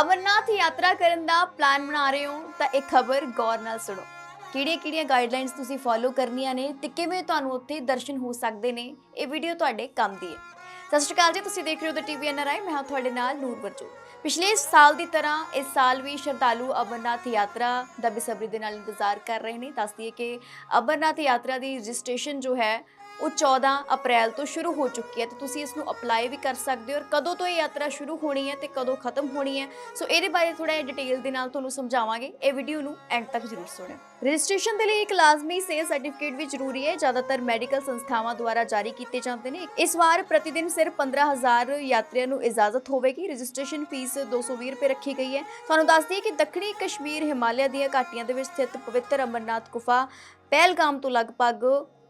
ਅਮਰਨਾਥ ਯਾਤਰਾ ਕਰਨ ਦਾ ਪਲਾਨ ਬਣਾ ਰਹੇ ਹੋ, ਤਾਂ ਇਹ ਖਬਰ ਗੌਰ ਨਾਲ ਸੁਣੋ। ਕਿਹੜੀਆਂ-ਕਿਹੜੀਆਂ ਗਾਈਡਲਾਈਨਸ ਤੁਸੀਂ ਫੋਲੋ ਕਰਨੀਆਂ ਨੇ ਤੇ ਕਿਵੇਂ ਤੁਹਾਨੂੰ ਉੱਥੇ ਦਰਸ਼ਨ ਹੋ ਸਕਦੇ ਨੇ, ਇਹ ਵੀਡੀਓ ਤੁਹਾਡੇ ਕੰਮ ਦੀ ਹੈ। ਸਤਿ ਸ਼੍ਰੀ ਅਕਾਲ ਜੀ, ਤੁਸੀਂ ਦੇਖ ਰਹੇ ਹੋ ਦ ਟੀਵੀ ਐਨਆਰਆਈ ਮੈਂ ਹਾਂ ਤੁਹਾਡੇ ਨਾਲ ਨੂਰ ਵਰਜੂ। ਪਿਛਲੇ ਸਾਲ ਦੀ ਤਰ੍ਹਾਂ ਇਸ ਸਾਲ ਵੀ ਸ਼ਰਧਾਲੂ ਅਮਰਨਾਥ ਯਾਤਰਾ ਦਾ ਬੇਸਬਰੀ ਦੇ ਨਾਲ ਇੰਤਜ਼ਾਰ ਕਰ ਰਹੇ ਨੇ। ਦੱਸ ਦਈਏ ਕਿ ਅਮਰਨਾਥ ਯਾਤਰਾ ਦੀ ਰਜਿਸਟ੍ਰੇਸ਼ਨ ਜੋ ਹੈ ਉਹ 14 ਅਪ੍ਰੈਲ ਤੋਂ ਸ਼ੁਰੂ ਹੋ ਚੁੱਕੀ ਹੈ ਤੇ ਤੁਸੀਂ ਇਸ ਨੂੰ ਅਪਲਾਈ ਵੀ ਕਰ ਸਕਦੇ ਹੋ ਔਰ ਕਦੋਂ ਤੋਂ ਇਹ ਯਾਤਰਾ ਸ਼ੁਰੂ ਹੋਣੀ ਹੈ ਤੇ ਕਦੋਂ ਖਤਮ ਹੋਣੀ ਹੈ, ਸੋ ਇਹਦੇ ਬਾਰੇ ਥੋੜਾ ਡਿਟੇਲ ਦੇ ਨਾਲ ਤੁਹਾਨੂੰ ਸਮਝਾਵਾਂਗੇ। ਇਹ ਵੀਡੀਓ ਨੂੰ ਐਂਡ ਤੱਕ ਜ਼ਰੂਰ ਸੁਣਿਓ। ਰਜਿਸਟ੍ਰੇਸ਼ਨ ਦੇ ਲਈ ਇੱਕ ਲਾਜ਼ਮੀ ਸਿਹਤ ਸਰਟੀਫਿਕੇਟ ਵੀ ਜ਼ਰੂਰੀ ਹੈ, ਜ਼ਿਆਦਾਤਰ ਮੈਡੀਕਲ ਸੰਸਥਾਵਾਂ ਦੁਆਰਾ ਜਾਰੀ ਕੀਤੇ ਜਾਂਦੇ ਨੇ। ਇਸ ਵਾਰ ਪ੍ਰਤੀ ਦਿਨ ਸਿਰਫ 15000 ਯਾਤਰੀਆਂ ਨੂੰ ਇਜਾਜ਼ਤ ਹੋਵੇਗੀ। ਰਜਿਸਟ੍ਰੇਸ਼ਨ ਫੀਸ 220 ਰੁਪਏ ਰੱਖੀ ਗਈ ਹੈ। ਤੁਹਾਨੂੰ ਦੱਸ ਦਈਏ ਕਿ ਦੱਖਣੀ ਕਸ਼ਮੀਰ ਹਿਮਾਲਿਆ ਦੀਆਂ ਘਾਟੀਆਂ ਦੇ ਵਿੱਚ ਸਥਿਤ ਪਵਿੱਤਰ ਅਮਰਨਾਥ ਗੁਫਾ ਪਹਿਲਗਾਮ ਤੋਂ ਲਗਭਗ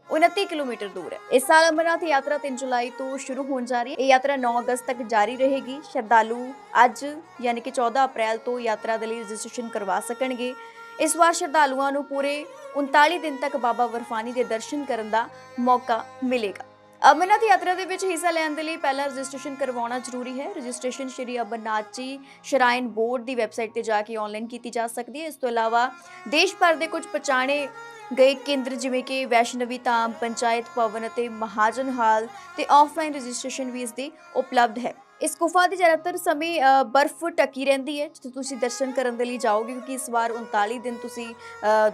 29 ਕਿਲੋਮੀਟਰ ਦੂਰ ਹੈ। ਇਸ ਸਾਲ ਅਮਰਨਾਥ ਯਾਤਰਾ 3 ਜੁਲਾਈ ਤੋਂ ਸ਼ੁਰੂ ਹੋਣ ਜਾ ਰਹੀ ਹੈ। ਇਹ ਯਾਤਰਾ 9 ਅਗਸਤ ਤੱਕ ਜਾਰੀ ਰਹੇਗੀ। ਸ਼ਰਧਾਲੂ ਅੱਜ, ਯਾਨੀ ਕਿ 14 ਅਪ੍ਰੈਲ ਤੋਂ ਯਾਤਰਾ ਦੇ ਲਈ ਰਜਿਸਟ੍ਰੇਸ਼ਨ ਕਰਵਾ ਸਕਣਗੇ। ਇਸ ਵਾਰ ਸ਼ਰਧਾਲੂਆਂ ਨੂੰ ਪੂਰੇ 39 ਦਿਨ ਤੱਕ ਬਾਬਾ ਵਰਫਾਨੀ ਦੇ ਦਰਸ਼ਨ ਕਰਨ ਦਾ ਮੌਕਾ ਮਿਲੇਗਾ। ਅਮਰਨਾਥ ਯਾਤਰਾ ਦੇ ਵਿੱਚ ਹਿੱਸਾ ਲੈਣ ਦੇ ਲਈ ਪਹਿਲਾਂ ਰਜਿਸਟ੍ਰੇਸ਼ਨ ਕਰਵਾਉਣਾ ਜ਼ਰੂਰੀ ਹੈ। ਰਜਿਸਟ੍ਰੇਸ਼ਨ ਸ਼੍ਰੀ ਅਮਰਨਾਥ ਜੀ ਸ਼ਰਾਈਨ ਬੋਰਡ ਦੀ ਵੈਬਸਾਈਟ ਤੇ ਜਾ ਕੇ ਆਨਲਾਈਨ ਕੀਤੀ ਜਾ ਸਕਦੀ ਹੈ। ਇਸ ਤੋਂ ਇਲਾਵਾ ਦੇਸ਼ ਭਰ ਦੇ ਕੁਝ ਪਛਾਣੇ ਗਏ ਕੇਂਦਰ ਜਿਵੇਂ ਕਿ ਵੈਸ਼ਨਵੀ ਧਾਮ ਪੰਚਾਇਤ ਭਵਨ ਅਤੇ ਮਹਾਜਨ ਹਾਲ ਤੇ ਆਫਲਾਈਨ ਰਜਿਸਟ੍ਰੇਸ਼ਨ ਵੀ ਇਸ ਦੀ ਉਪਲਬਧ ਹੈ। ਇਸ ਗੁਫਾ ਦੀ ਜ਼ਿਆਦਾਤਰ ਸਮੇਂ ਬਰਫ਼ ਟਕੀ ਰਹਿੰਦੀ ਹੈ, ਜਿੱਥੇ ਤੁਸੀਂ ਦਰਸ਼ਨ ਕਰਨ ਦੇ ਲਈ ਜਾਓਗੇ ਕਿਉਂਕਿ ਇਸ ਵਾਰ 39 ਦਿਨ ਤੁਸੀਂ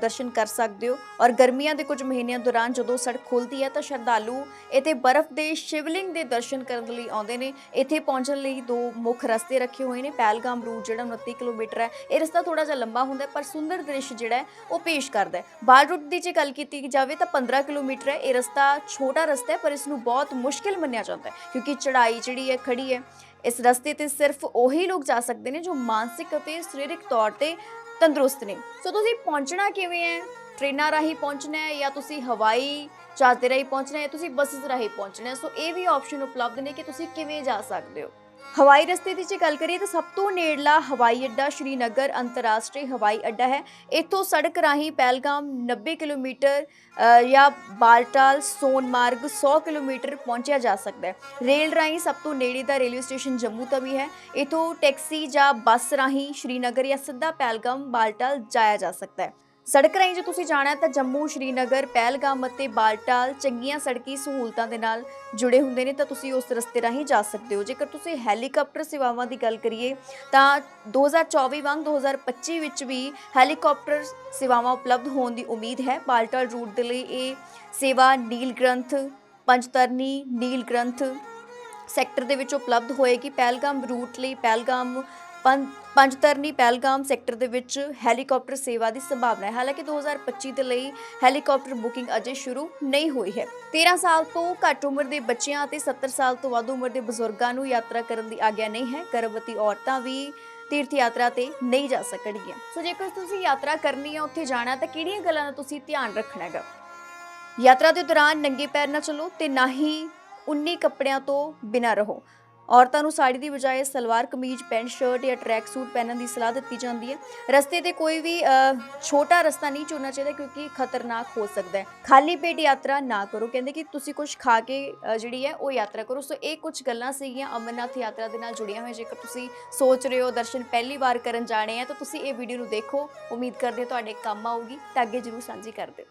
ਦਰਸ਼ਨ ਕਰ ਸਕਦੇ ਹੋ। ਔਰ ਗਰਮੀਆਂ ਦੇ ਕੁਝ ਮਹੀਨਿਆਂ ਦੌਰਾਨ ਜਦੋਂ ਸੜਕ ਖੁੱਲਦੀ ਹੈ ਤਾਂ ਸ਼ਰਧਾਲੂ ਇੱਥੇ ਬਰਫ਼ ਦੇ ਸ਼ਿਵਲਿੰਗ ਦੇ ਦਰਸ਼ਨ ਕਰਨ ਲਈ ਆਉਂਦੇ ਨੇ। ਇੱਥੇ ਪਹੁੰਚਣ ਲਈ ਦੋ ਮੁੱਖ ਰਸਤੇ ਰੱਖੇ ਹੋਏ ਨੇ, ਪਹਿਲਗਾਮ ਰੂਟ ਜਿਹੜਾ 29 ਕਿਲੋਮੀਟਰ ਹੈ, ਇਹ ਰਸਤਾ ਥੋੜਾ ਜਿਹਾ ਲੰਬਾ ਹੁੰਦਾ ਪਰ ਸੁੰਦਰ ਦ੍ਰਿਸ਼ ਜਿਹੜਾ ਹੈ, ਉਹ ਪੇਸ਼ ਕਰਦਾ ਹੈ। ਬਾਲ ਰੂਟ ਦੀ ਜੇ ਗੱਲ ਕੀਤੀ ਜਾਵੇ ਤਾਂ 15 ਕਿਲੋਮੀਟਰ ਹੈ। ਇਹ ਰਸਤਾ ਛੋਟਾ ਰਸਤਾ ਹੈ, ਪਰ ਇਸ ਨੂੰ ਬਹੁਤ ਮੁਸ਼ਕਿਲ ਮੰਨਿਆ ਜਾਂਦਾ ਹੈ, ਕਿਉਂਕਿ ਚੜ੍ਹਾਈ ਜਿਹੜੀ ਹੈ ਖੜੀ ਹੈ। ਇਸ ਰਸਤੇ ਤੇ ਸਿਰਫ ਉਹੀ ਲੋਕ ਜਾ ਸਕਦੇ ਨੇ ਜੋ ਮਾਨਸਿਕ ਅਤੇ ਸਰੀਰਕ ਤੌਰ ਤੇ ਤੰਦਰੁਸਤ ਨੇ। ਸੋ ਤੁਸੀਂ ਪਹੁੰਚਣਾ ਕਿਵੇਂ ਹੈ? ਟ੍ਰੇਨਾਂ ਰਾਹੀਂ ਪਹੁੰਚਣਾ ਹੈ ਜਾਂ ਤੁਸੀਂ ਹਵਾਈ ਜਹਾਜ਼ ਰਾਹੀਂ ਪਹੁੰਚਣਾ ਹੈ ਤੁਸੀਂ ਬੱਸਸ ਰਾਹੀਂ ਪਹੁੰਚਣਾ ਹੈ? ਸੋ ਇਹ ਵੀ ਆਪਸ਼ਨ ਉਪਲਬਧ ਨੇ ਕਿ ਤੁਸੀਂ ਕਿਵੇਂ ਜਾ ਸਕਦੇ ਹੋ। ਹਵਾਈ ਰਸਤੇ ਦੀ ਜੇ ਗੱਲ ਕਰੀਏ ਤਾਂ ਸਭ ਤੋਂ ਨੇੜਲਾ ਹਵਾਈ ਅੱਡਾ ਸ਼੍ਰੀਨਗਰ ਅੰਤਰਰਾਸ਼ਟਰੀ ਹਵਾਈ ਅੱਡਾ ਹੈ। ਇੱਥੋਂ ਸੜਕ ਰਾਹੀਂ ਪਹਿਲਗਾਮ 90 ਕਿਲੋਮੀਟਰ ਜਾਂ ਬਾਲਟਾਲ ਸੋਨਮਾਰਗ 100 ਕਿਲੋਮੀਟਰ ਪਹੁੰਚਿਆ ਜਾ ਸਕਦਾ ਹੈ। ਰੇਲ ਰਾਹੀਂ ਸਭ ਤੋਂ ਨੇੜੇ ਦਾ ਰੇਲਵੇ ਸਟੇਸ਼ਨ ਜੰਮੂ ਤਵੀ ਹੈ। ਇੱਥੋਂ ਟੈਕਸੀ ਜਾਂ ਬੱਸ ਰਾਹੀਂ ਸ਼੍ਰੀਨਗਰ ਜਾਂ ਸਿੱਧਾ ਪਹਿਲਗਾਮ, ਬਾਲਟਾਲ ਜਾਇਆ ਜਾ ਸਕਦਾ ਹੈ। ਸੜਕ ਰਾਹੀਂ ਜੇ ਤੁਸੀਂ ਜਾਣਾ ਤਾਂ ਜੰਮੂ, ਸ਼੍ਰੀਨਗਰ, ਪਹਿਲਗਾਮ ਅਤੇ ਬਾਲਟਾਲ ਚੰਗੀਆਂ ਸੜਕੀ ਸਹੂਲਤਾਂ ਦੇ ਨਾਲ ਜੁੜੇ ਹੁੰਦੇ ਨੇ ਤਾਂ ਤੁਸੀਂ ਉਸ ਰਸਤੇ ਰਾਹੀਂ ਜਾ ਸਕਦੇ ਹੋ। ਜੇਕਰ ਤੁਸੀਂ ਹੈਲੀਕਾਪਟਰ ਸੇਵਾਵਾਂ ਦੀ ਗੱਲ ਕਰੀਏ ਤਾਂ 2024 ਵਾਂਗ 2025 ਵਿੱਚ ਵੀ ਹੈਲੀਕਾਪਟਰ ਸੇਵਾਵਾਂ ਉਪਲਬਧ ਹੋਣ ਦੀ ਉਮੀਦ ਹੈ। ਬਾਲਟਾਲ ਰੂਟ ਦੇ ਲਈ ਇਹ ਸੇਵਾ ਨੀਲ ਗ੍ਰੰਥ, ਪੰਜਤਰਨੀ, ਨੀਲ ਗ੍ਰੰਥ ਸੈਕਟਰ ਦੇ ਵਿੱਚ ਉਪਲਬਧ ਹੋਏਗੀ। ਪਹਿਲਗਾਮ ਰੂਟ ਲਈ ਪਹਿਲਗਾਮ ਪੰ- ਪੰਜਤਰਨੀ ਪਹਿਲਗਾਮ ਸੈਕਟਰ ਦੇ ਵਿੱਚ ਹੈਲੀਕਾਪਟਰ ਸੇਵਾ ਦੀ ਸੰਭਾਵਨਾ ਹੈ। ਹਾਲਾਂਕਿ 2025 ਦੇ ਲਈ ਹੈਲੀਕਾਪਟਰ ਬੁਕਿੰਗ ਅਜੇ ਸ਼ੁਰੂ ਨਹੀਂ ਹੋਈ ਹੈ। 13 ਸਾਲ ਤੋਂ ਘੱਟ ਉਮਰ ਦੇ ਬੱਚਿਆਂ ਅਤੇ 70 ਸਾਲ ਤੋਂ ਵੱਧ ਉਮਰ ਦੇ ਬਜ਼ੁਰਗਾਂ ਨੂੰ ਯਾਤਰਾ ਕਰਨ ਦੀ ਆਗਿਆ ਨਹੀਂ ਹੈ। ਗਰਭਵਤੀ ਔਰਤਾਂ ਵੀ ਤੀਰਥ ਯਾਤਰਾ ਤੇ ਨਹੀਂ ਜਾ ਸਕਣਗੀਆਂ। ਸੋ ਜੇਕਰ ਤੁਸੀਂ ਯਾਤਰਾ ਕਰਨੀ ਹੈ ਉੱਥੇ ਜਾਣਾ, ਤਾਂ ਕਿਹੜੀਆਂ ਗੱਲਾਂ ਦਾ ਤੁਸੀਂ ਧਿਆਨ ਰੱਖਣਾ ਹੈਗਾ? ਯਾਤਰਾ ਦੇ ਦੌਰਾਨ ਨੰਗੇ ਪੈਰ ਨਾ ਚੱਲੋ ਤੇ ਨਾ ਹੀ ਉਨੀ ਕੱਪੜਿਆਂ ਤੋਂ ਬਿਨਾਂ ਰਹੋ। ਔਰਤਾਂ ਨੂੰ ਸਾੜੀ ਦੀ ਬਜਾਏ ਸਲਵਾਰ, ਕਮੀਜ਼, ਪੈਂਟ, ਸ਼ਰਟ ਜਾਂ ਟਰੈਕ ਸੂਟ ਪਹਿਨਣ ਦੀ ਸਲਾਹ ਦਿੱਤੀ ਜਾਂਦੀ ਹੈ। ਰਸਤੇ ਤੇ ਕੋਈ ਵੀ ਛੋਟਾ ਰਸਤਾ ਨਹੀਂ ਚੁਣਨਾ ਚਾਹੀਦਾ ਕਿਉਂਕਿ ਖਤਰਨਾਕ ਹੋ ਸਕਦਾ ਹੈ। ਖਾਲੀ ਪੇਟ ਯਾਤਰਾ ਨਾ ਕਰੋ। ਕਹਿੰਦੇ ਕਿ ਤੁਸੀਂ ਕੁਝ ਖਾ ਕੇ ਜਿਹੜੀ ਹੈ ਉਹ ਯਾਤਰਾ ਕਰੋ। ਸੋ ਇਹ ਕੁਝ ਗੱਲਾਂ ਸੀਗੀਆਂ ਅਮਰਨਾਥ ਯਾਤਰਾ ਦੇ ਨਾਲ ਜੁੜੀਆਂ ਹੋਈਆਂ। ਜੇਕਰ ਤੁਸੀਂ ਸੋਚ ਰਹੇ ਹੋ ਦਰਸ਼ਨ ਪਹਿਲੀ ਵਾਰ ਕਰਨ ਜਾਣੇ ਆ, ਤਾਂ ਤੁਸੀਂ ਇਹ ਵੀਡੀਓ ਨੂੰ ਦੇਖੋ। ਉਮੀਦ ਕਰਦੇ ਹਾਂ ਤੁਹਾਡੇ ਕੰਮ ਆਊਗੀ। ਤਾਂ ਅੱਗੇ ਜਰੂਰ ਸਾਂਝੀ ਕਰ ਦਿਓ।